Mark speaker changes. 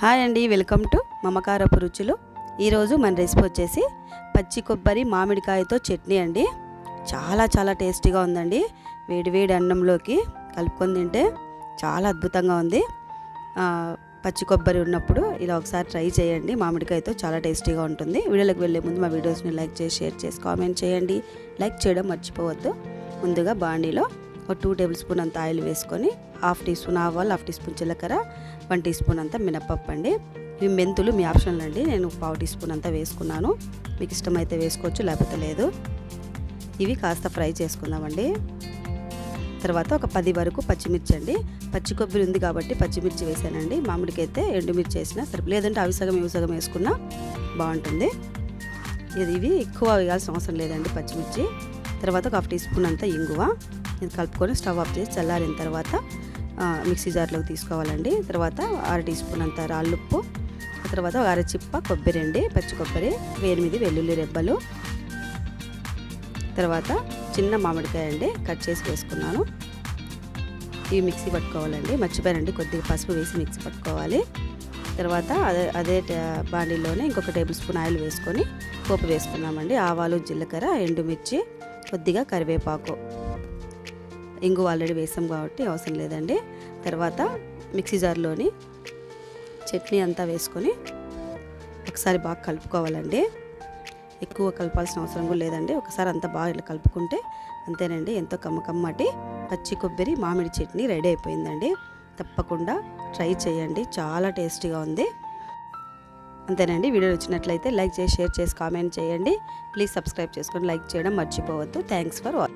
Speaker 1: Hi అండి welcome to మమకారపు రుచులు ఈరోజు మన రెసిపీ వచ్చేసి పచ్చి కొబ్బరి మామిడికాయతో చట్నీ అండి. చాలా చాలా టేస్టీగా ఉందండి. వేడివేడి అన్నంలోకి కలుపుకొని తింటే చాలా అద్భుతంగా ఉంది. పచ్చి కొబ్బరి ఉన్నప్పుడు ఇలా ఒకసారి ట్రై చేయండి. మామిడికాయతో చాలా టేస్టీగా ఉంటుంది. వీడియోలకు వెళ్ళే ముందు మా వీడియోస్ని లైక్ చేసి షేర్ చేసి కామెంట్ చేయండి. లైక్ చేయడం మర్చిపోవద్దు. ముందుగా బాండీలో ఒక టూ టేబుల్ స్పూన్ అంత ఆయిల్ వేసుకొని హాఫ్ టీ స్పూన్ ఆవాలు హాఫ్ టీ స్పూన్ జీలకర్ర వన్ టీ స్పూన్ అంతా మినపప్పు అండి. ఇవి మెంతులు మీ ఆప్షన్లు అండి. నేను పావు టీ స్పూన్ అంతా వేసుకున్నాను. మీకు ఇష్టమైతే వేసుకోవచ్చు లేకపోతే లేదు. ఇవి కాస్త ఫ్రై చేసుకుందామండి. తర్వాత ఒక పది వరకు పచ్చిమిర్చి అండి. పచ్చి కొబ్బరి ఉంది కాబట్టి పచ్చిమిర్చి వేసానండి. మామిడికి అయితే ఎండుమిర్చి వేసినా సరిపో లేదంటే అవి సగం ఇవి సగం వేసుకున్నా బాగుంటుంది. ఇది ఇవి ఎక్కువ వేయాల్సిన అవసరం లేదండి పచ్చిమిర్చి. తర్వాత ఒక హాఫ్ టీ స్పూన్ అంతా ఇంగువ. ఇది కలుపుకొని స్టవ్ ఆఫ్ చేసి చల్లారిన తర్వాత మిక్సీ జార్లోకి తీసుకోవాలండి. తర్వాత అర టీ స్పూన్ అంత రాళ్ళుప్పు ఆ తర్వాత అరచిప్ప అర చిప్ప కొబ్బరి అండి పచ్చి కొబ్బరి ఎనిమిది వెల్లుల్లి రెబ్బలు. తర్వాత చిన్న మామిడికాయ అండి కట్ చేసి వేసుకున్నాను. ఇవి మిక్సీ పట్టుకోవాలండి. మర్చిపోయానండి కొద్దిగా పసుపు వేసి మిక్సీ పట్టుకోవాలి. తర్వాత అదే అదే బాండీలోనే ఇంకొక టేబుల్ స్పూన్ ఆయిల్ వేసుకొని పోపు వేసుకున్నామండి ఆవాలు జీలకర్ర ఎండుమిర్చి కొద్దిగా కరివేపాకు. ఇంగు ఆల్రెడీ వేసాం కాబట్టి అవసరం లేదండి. తర్వాత మిక్సీ జార్లోని చట్నీ అంతా వేసుకొని ఒకసారి బాగా కలుపుకోవాలండి. ఎక్కువ కలపాల్సిన అవసరం కూడా లేదండి. ఒకసారి అంతా బాగా ఇలా కలుపుకుంటే అంతేనండి. ఎంతో కమ్మకమ్మటి పచ్చి కొబ్బరి మామిడి చట్నీ రెడీ అయిపోయిందండి. తప్పకుండా ట్రై చేయండి. చాలా టేస్టీగా ఉంది. అంతేనండి. వీడియో వచ్చినట్లయితే లైక్ చేసి షేర్ చేసి కామెంట్ చేయండి. ప్లీజ్ సబ్స్క్రైబ్ చేసుకొని లైక్ చేయడం మర్చిపోవద్దు. Thanks for watching